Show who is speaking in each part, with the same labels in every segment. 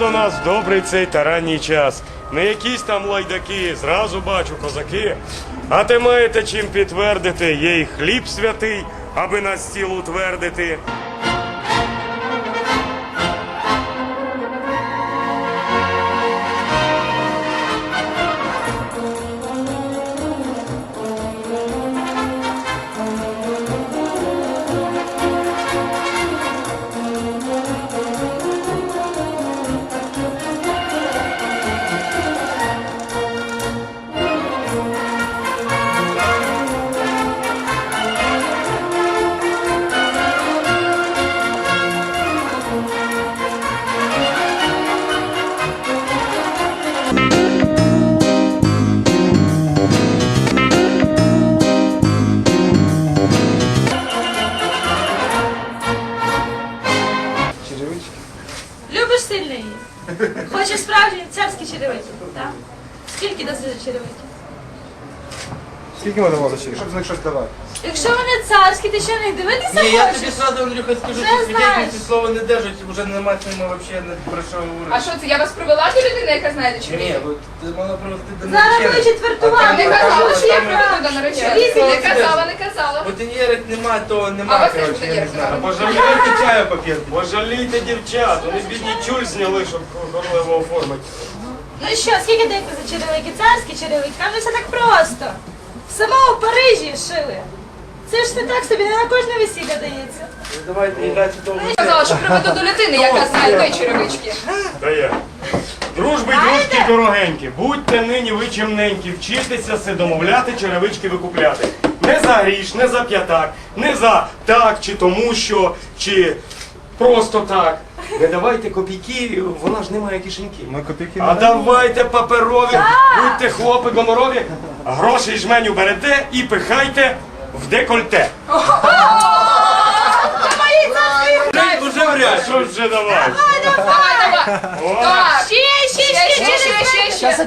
Speaker 1: нас добрий цей таранній час. Не якісь там лайдаки, зразу бачу козаки. А те маєте чим підтвердити, є й хліб святий, аби на стіл утвердити.
Speaker 2: Справжні царські черевики? Так? Скільки даси за черевики?
Speaker 3: Скільки ми дамо за черевички? Щоб з них щось давати.
Speaker 2: Якщо вони царські, ти що не дивитися
Speaker 4: Ні, я тобі
Speaker 2: хочеш?
Speaker 4: сразу, Андрюха, скажу,
Speaker 2: Вже
Speaker 4: що
Speaker 2: знаєш.
Speaker 4: свідетельниці слова не держать, вже нема з ними взагалі не про що
Speaker 5: А
Speaker 4: говорити.
Speaker 5: що це? Я вас привела до людини, яка знає, де
Speaker 4: Ні, ти могла привести до
Speaker 2: Зараз четвертувати.
Speaker 4: А
Speaker 5: Не казала, що я приведу до наречених.
Speaker 4: Ні,
Speaker 5: Не казала, не казала.
Speaker 4: Ботинєрок нема, то
Speaker 5: А
Speaker 4: нема,
Speaker 5: вас теж
Speaker 4: коротше, я не знаю. Пожалійте чаю поп'єте.
Speaker 1: Пожалійте дівчат, вони бідні тюль зняли, щоб королеву оформити.
Speaker 2: Ну що, скільки даєте за черевики? Царські черевики? Там же все так просто. В самому Парижі шили. Це ж не так собі, не на кожне весілля дається.
Speaker 4: Давайте грати того.
Speaker 5: Я казала, що приведу до людини, яка знає де черевички.
Speaker 1: Та я. Дружби, дружки дорогенькі, будьте нині ви чимненькі, вчитеся се домовляти, черевички викупляти. Не за гріш, не за п'ятак, не за так, чи тому що, чи просто так. Не давайте копійки, вона ж не має кишеньки.
Speaker 3: Ми копійки
Speaker 1: А
Speaker 3: не даємо.
Speaker 1: давайте паперові, будьте хлопи гонорові, гроші жменю берете і пихайте в декольте.
Speaker 4: Уже вряд.
Speaker 1: Що вже давай?
Speaker 5: Давай, давай.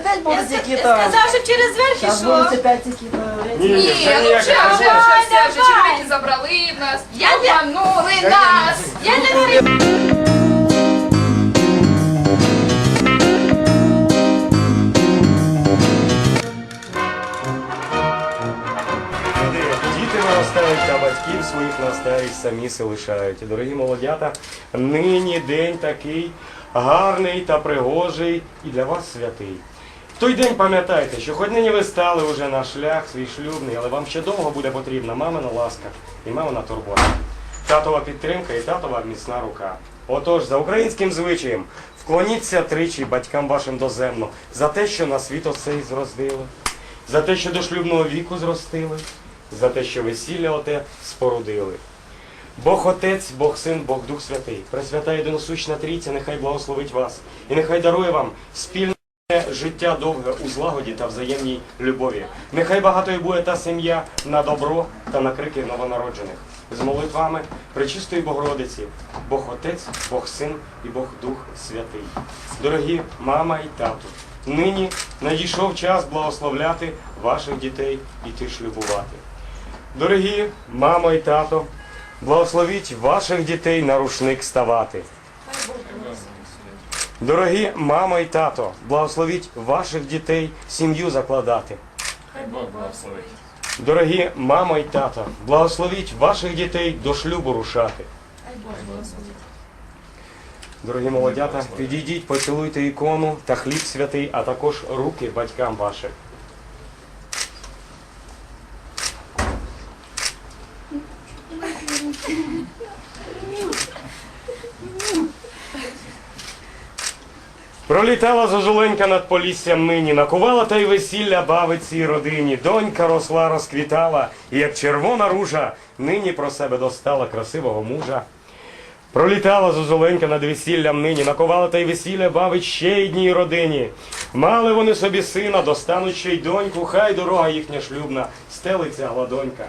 Speaker 2: Ще, верх.
Speaker 5: ще.
Speaker 6: Сейчас опять
Speaker 2: Я сказав, щоб через верх
Speaker 6: Сейчас будут
Speaker 2: ішов.
Speaker 6: опять какие-то... эти-
Speaker 1: Ні,
Speaker 5: Ні,
Speaker 1: ні, це
Speaker 5: ну вже,
Speaker 1: ніяк.
Speaker 5: вже, вже, все, вже
Speaker 2: давай.
Speaker 5: забрали в нас.
Speaker 2: Я не-
Speaker 5: Обманули нас.
Speaker 2: Я не
Speaker 1: Діти виростають, а батьків своїх на старість самі се лишають. Дорогі молодята, нині день такий гарний та пригожий і для вас святий. Той день пам'ятайте, що хоч нині ви стали уже на шлях свій шлюбний, але вам ще довго буде потрібна мамина ласка і мамина турбота. Татова підтримка і татова міцна рука. Отож, за українським звичаєм, вклоніться тричі батькам вашим доземно за те, що на світ оцей зроздили, за те, що до шлюбного віку зростили, за те, що весілля оте спорудили. Бог Отець, Бог Син, Бог Дух Святий, Пресвята єдиносущна Трійця, нехай благословить вас і нехай дарує вам спільне життя довге у злагоді та взаємній любові. Нехай багатою буде та сім'я на добро та на крики новонароджених. З молитвами Пречистої Богородиці, Бог Отець, Бог Син і Бог Дух Святий. Дорогі мама і тату, нині надійшов час благословляти ваших дітей і іти шлюбувати. Дорогі мамо і тато, благословіть ваших дітей на рушник ставати. Дорогі мамо і тато, благословіть ваших дітей сім'ю закладати. Дорогі мамо і тато, благословіть ваших дітей до шлюбу рушати. Дорогі молодята, підійдіть, поцілуйте ікону та хліб святий, а також руки батькам вашим. Пролітала зозуленька над поліссям нині, накувала та й весілля бавить цій родині. Донька росла, розквітала, і як червона ружа, нині про себе достала красивого мужа. Пролітала зозуленька над весіллям нині, накувала та й весілля бавить ще одній родині. Мали вони собі сина, достануть ще й доньку, хай дорога їхня шлюбна, стелиться гладонька.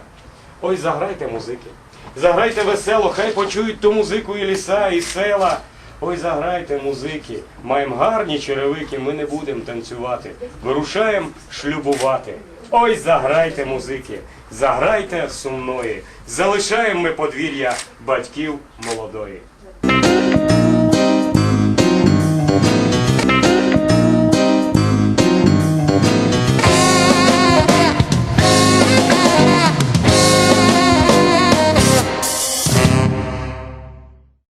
Speaker 1: Ой, заграйте музики, заграйте весело, хай почують ту музику і ліса, і села. Ой, заграйте музики, маємо гарні черевики, ми не будемо танцювати. Вирушаємо шлюбувати. Ой, заграйте музики, заграйте сумної. Залишаємо ми подвір'я батьків молодої.